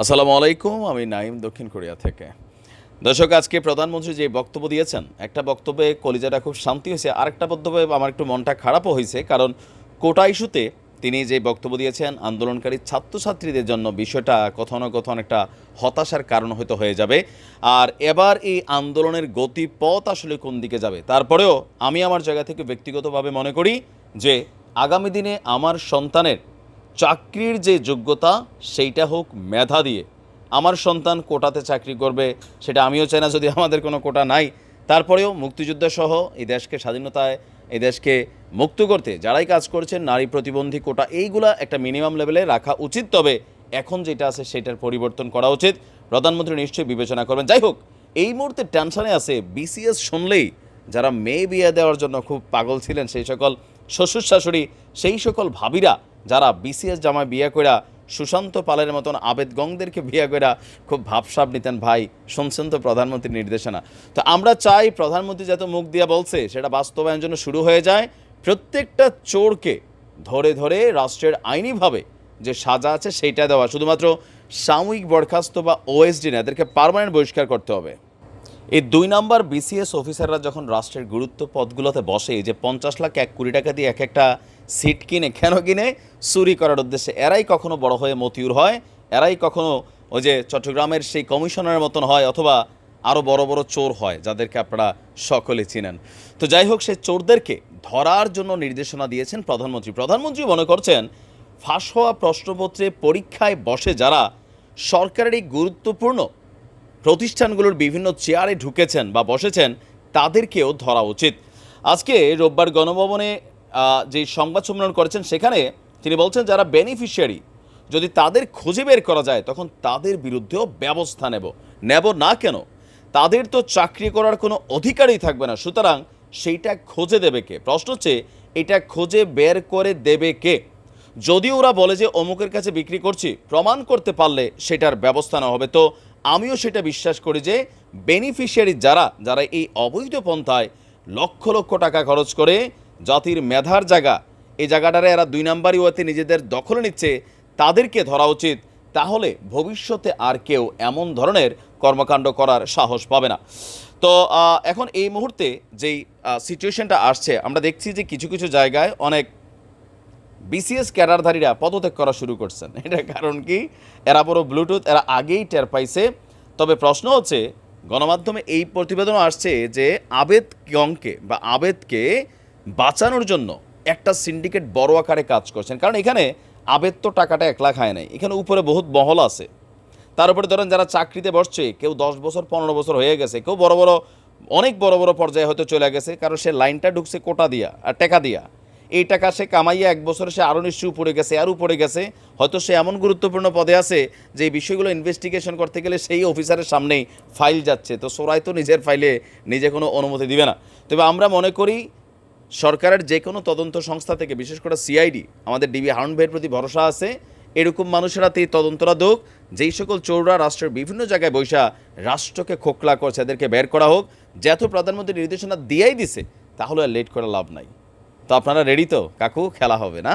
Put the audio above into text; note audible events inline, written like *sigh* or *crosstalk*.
আসসালামু আলাইকুম, আমি নাইম দক্ষিণ কোরিয়া থেকে। দর্শক, আজকে প্রধানমন্ত্রী যে বক্তব্য দিয়েছেন, একটা বক্তব্যে কলিজাটা খুব শান্তি হয়েছে, আরেকটা বক্তব্যে আমার একটু মনটা খারাপও হয়েছে, কারণ কোটা ইস্যুতে তিনি যে বক্তব্য দিয়েছেন, আন্দোলনকারী ছাত্রছাত্রীদের জন্য বিষয়টা কোথাও না কোথাও একটা হতাশার কারণ হয়তো হয়ে যাবে। আর এবার এই আন্দোলনের গতিপথ আসলে কোন দিকে যাবে, তারপরেও আমি আমার জায়গা থেকে ব্যক্তিগতভাবে মনে করি যে আগামী দিনে আমার সন্তানের চাকরির যে যোগ্যতা, সেইটা হোক মেধা দিয়ে। আমার সন্তান কোটাতে চাকরি করবে, সেটা আমিও চাই না যদি আমাদের কোনো কোটা নাই। তারপরেও মুক্তিযুদ্ধ সহ এই দেশকে স্বাধীনতায়, এই দেশকে মুক্ত করতে যারাই কাজ করছেন, নারী প্রতিবন্ধী কোটা, এইগুলা একটা মিনিমাম লেভেলে রাখা উচিত। তবে এখন যেটা আছে, সেটার পরিবর্তন করা উচিত। প্রধানমন্ত্রী নিশ্চয়ই বিবেচনা করবেন। যাই হোক, এই মুহূর্তে টেনশনে আছে বিসিএস শুনলেই যারা মেয়ে বিয়ে দেওয়ার জন্য খুব পাগল ছিলেন সেই সকল শ্বশুর শাশুড়ি, সেই সকল ভাবিরা যারা বিসিএস জামায় বিয়ে কইরা সুশান্ত পালের মতন আবেদ গংদেরকে বিয়ে কইরা খুব ভাবসাব নিতেন ভাই, শুনছেন তো প্রধানমন্ত্রীর নির্দেশনা। তো আমরা চাই প্রধানমন্ত্রী যত মুখ দিয়া বলছে, সেটা বাস্তবায়ন জন্য শুরু হয়ে যায়। প্রত্যেকটা চোরকে ধরে ধরে রাষ্ট্রের আইনিভাবে যে সাজা আছে সেইটা দেওয়া, শুধুমাত্র সাময়িক বরখাস্ত বা ওএসডি না, এদেরকে পার্মানেন্ট বহিষ্কার করতে হবে। এই দুই নাম্বার বিসিএস অফিসাররা যখন রাষ্ট্রের গুরুত্ব পদগুলোতে বসে যে পঞ্চাশ লাখ এক কোটি টাকা দিয়ে এক একটা সিট কিনে কেন কিনে? চুরি করার উদ্দেশ্যে। এরাই কখনো বড় হয়ে মতিউর হয়, এরাই কখনো ওই যে চট্টগ্রামের সেই কমিশনারের মতন হয় অথবা আরও বড় বড় চোর হয়, যাদেরকে আপনারা সকলে চিনেন। তো যাই হোক, সেই চোরদেরকে ধরার জন্য নির্দেশনা দিয়েছেন প্রধানমন্ত্রী। প্রধানমন্ত্রী মনে করছেন, ফাঁস হওয়া প্রশ্নপত্রে পরীক্ষায় বসে যারা সরকারের এই গুরুত্বপূর্ণ প্রতিষ্ঠানগুলোর বিভিন্ন চেয়ারে ঢুকেছেন বা বসেছেন, তাদেরকেও ধরা উচিত। আজকে রোববার গণভবনে যে সংবাদ সম্মেলন করেছেন, সেখানে তিনি বলছেন, যারা বেনিফিশিয়ারি যদি তাদের খুঁজে বের করা যায়, তখন তাদের বিরুদ্ধেও ব্যবস্থা নেব। নেব না কেন? তাদের তো চাকরি করার কোনো অধিকারই থাকবে না। সুতরাং সেইটা খুঁজে দেবে কে? প্রশ্ন হচ্ছে, এটা খুঁজে বের করে দেবে কে? যদি ওরা বলে যে, অমুকের কাছে বিক্রি করছি, প্রমাণ করতে পারলে সেটার ব্যবস্থা নেওয়া হবে। তো আমিও সেটা বিশ্বাস করি যে বেনিফিশিয়ারি যারা যারা এই অবৈধ পন্থায় লক্ষ লক্ষ টাকা খরচ করে জাতির মেধার জায়গা। এই জায়গাটারে এরা দুই নাম্বারই ওয়াতে নিজেদের দখলে নিচ্ছে, তাদেরকে ধরা উচিত। তাহলে ভবিষ্যতে আর কেউ এমন ধরনের কর্মকাণ্ড করার সাহস পাবে না। তো এখন এই মুহূর্তে যেই সিচুয়েশনটা আসছে, আমরা দেখছি যে কিছু কিছু জায়গায় অনেক বিসিএস ক্যাডারধারীরা পদত্যাগ করা শুরু করছেন। *laughs* এটা কারণ কি? এরা বড় ব্লুটুথ এরা আগেই টের পাইছে। তবে প্রশ্ন হচ্ছে, গণমাধ্যমে এই প্রতিবেদনও আসছে যে আবেদ গংকে বা আবেদকে বাঁচানোর জন্য একটা সিন্ডিকেট বড় আকারে কাজ করছেন। কারণ এখানে আবেদ তো টাকাটা একলা খায় নাই। এখানে উপরে বহুত মহল আছে। তার উপরে ধরেন যারা চাকরিতে বসছে, কেউ দশ বছর, পনেরো বছর হয়ে গেছে, কেউ বড় বড়, অনেক বড় বড় পর্যায়ে হয়তো চলে গেছে, কারণ সে লাইনটা ঢুকছে কোটা দিয়া, আর টাকা দিয়া। এই টাকা সে কামাইয়া এক বছরে সে আরও নিশ্চয়ই উপরে গেছে, আর উপরে গেছে। হয়তো সে এমন গুরুত্বপূর্ণ পদে আছে যে বিষয়গুলো ইনভেস্টিগেশন করতে গেলে সেই অফিসারের সামনেই ফাইল যাচ্ছে। তো সোরাই তো নিজের ফাইলে নিজে কোনো অনুমতি দিবে না। তবে আমরা মনে করি সরকারের যে কোনো তদন্ত সংস্থা থেকে, বিশেষ করে সিআইডি, আমাদের ডিবি হারুন ভাইয়ের প্রতি ভরসা আছে। এরকম মানুষেরা তেই তদন্তরা দোক। যেই সকল চোররা রাষ্ট্রের বিভিন্ন জায়গায় বৈশা রাষ্ট্রকে খোকলা করছে, এদেরকে বের করা হোক যেহেতু প্রধানমন্ত্রী নির্দেশনা দিয়েই দিছে, তাহলে লেট করে লাভ নাই। তো আপনারা রেডি তো? কাকু, খেলা হবে না?